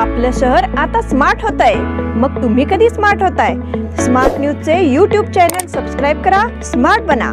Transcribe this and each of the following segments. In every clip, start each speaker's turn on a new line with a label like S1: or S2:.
S1: आपलं शहर आता स्मार्ट होत आहे मग तुम्ही कधी स्मार्ट होताय? स्मार्ट न्यूजचे यूट्यूब चॅनल सबस्क्राईब करा स्मार्ट बना.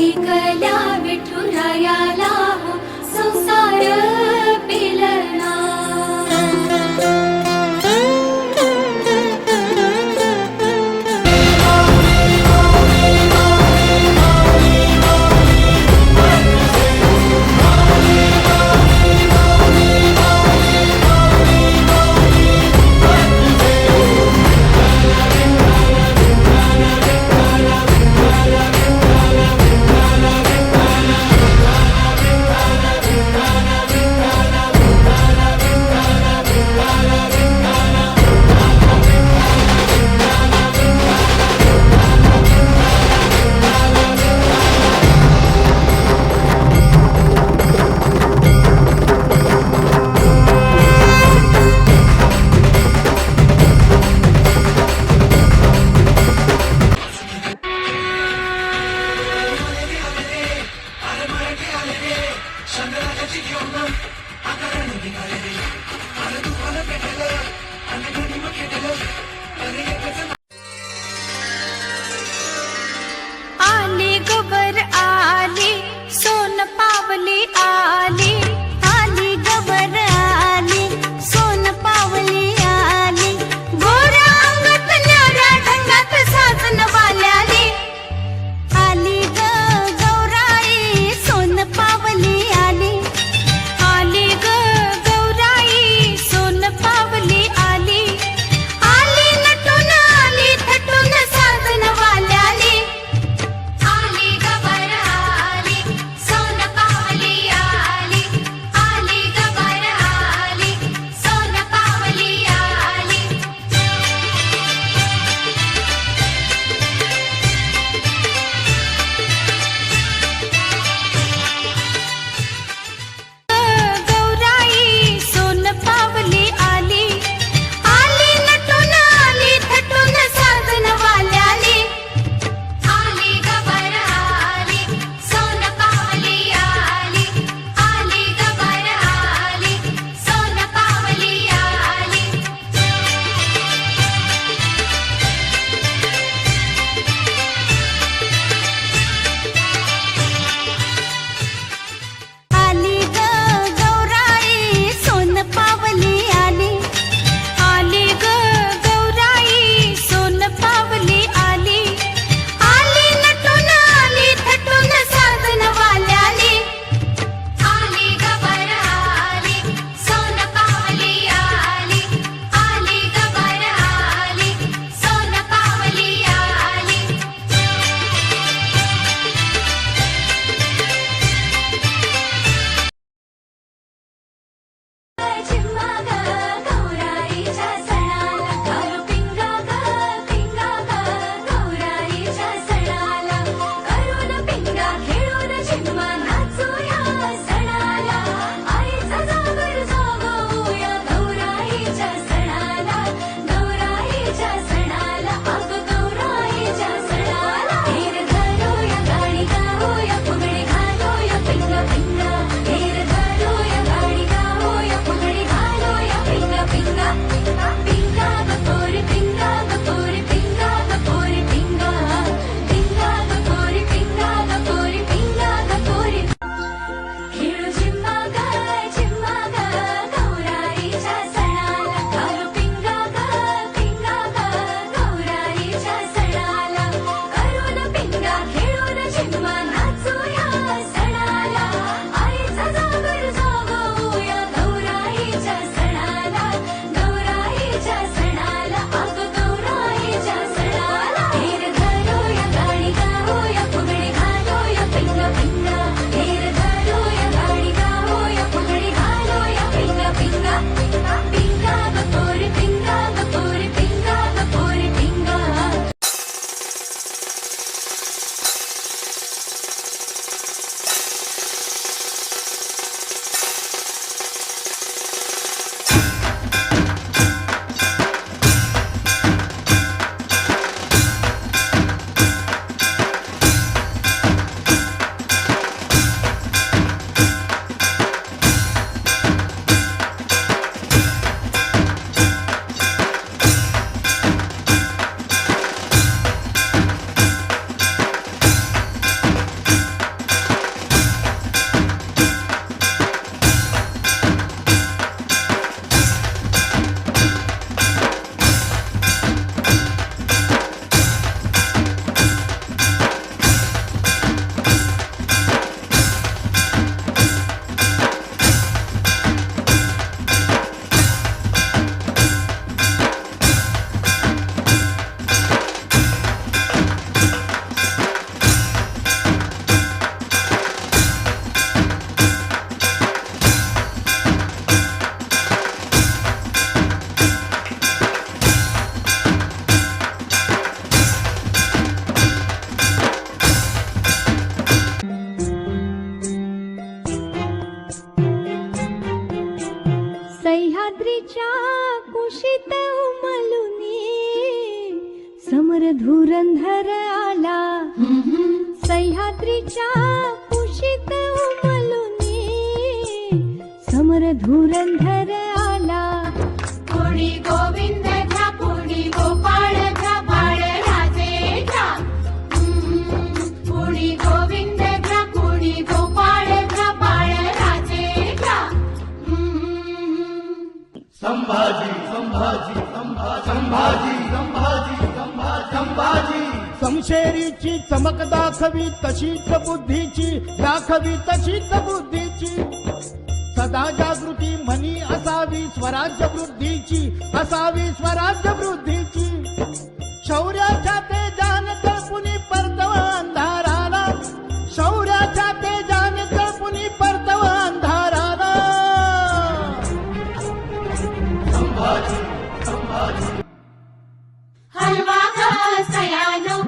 S2: एकल्या विठुरायाला हो. संसार समर धुरंधर आला।
S1: कोणी गोविंद घ्या कोणी गोपाळ घ्या बाळ राजेच्या कोणी गोविंद घ्या कोणी गोपाळ घ्या बाळ राजेच्या
S3: संभाजी संभाजी संभाजी संभाजी संभाजी संभाजी संभाजी।
S4: समशेरीची चमक दाखवी तशीच बुद्धीची दाखवी तशीच बुद्धीची। सदा जागृती म्हणी असावी स्वराज्य वृद्धीची असावी स्वराज्य वृद्धीची. शौर्याच्या तेजान तळपुनी परतव अंधाराला. शौर्याच्या तेजान तळपुनी परतव अंधाराला.
S1: हलवा सयानो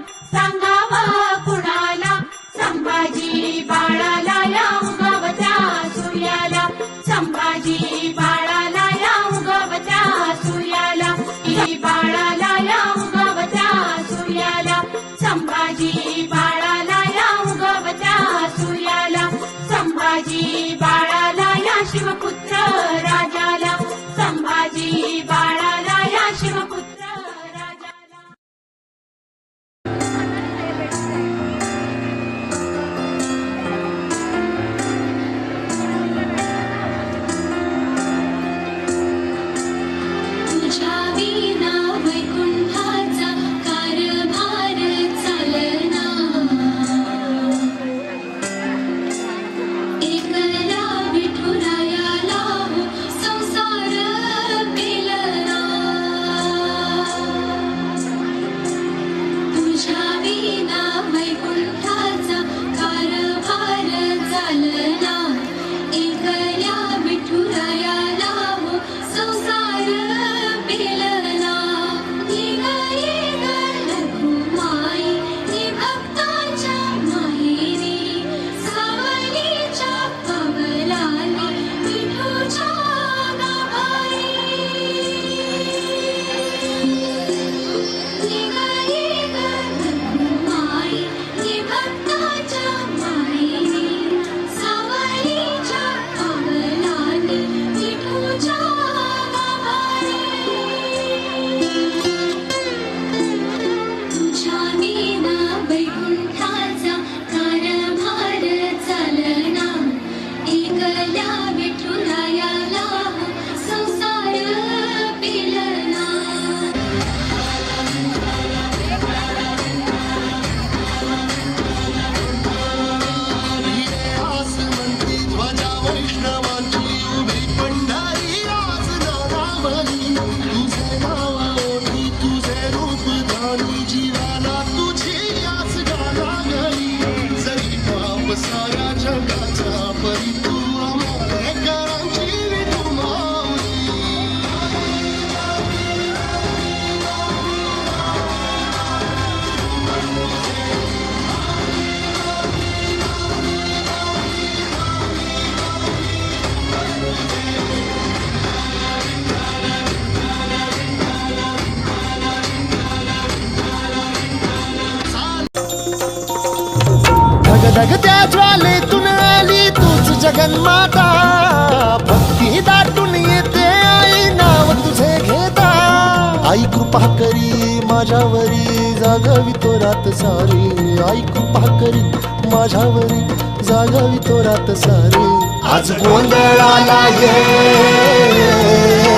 S3: माझ्यावरी जागावी तो रात सारी. ऐकू पाकरी करी माझ्यावरी जागावी तो रात सारी. आज गोंधळाला ये.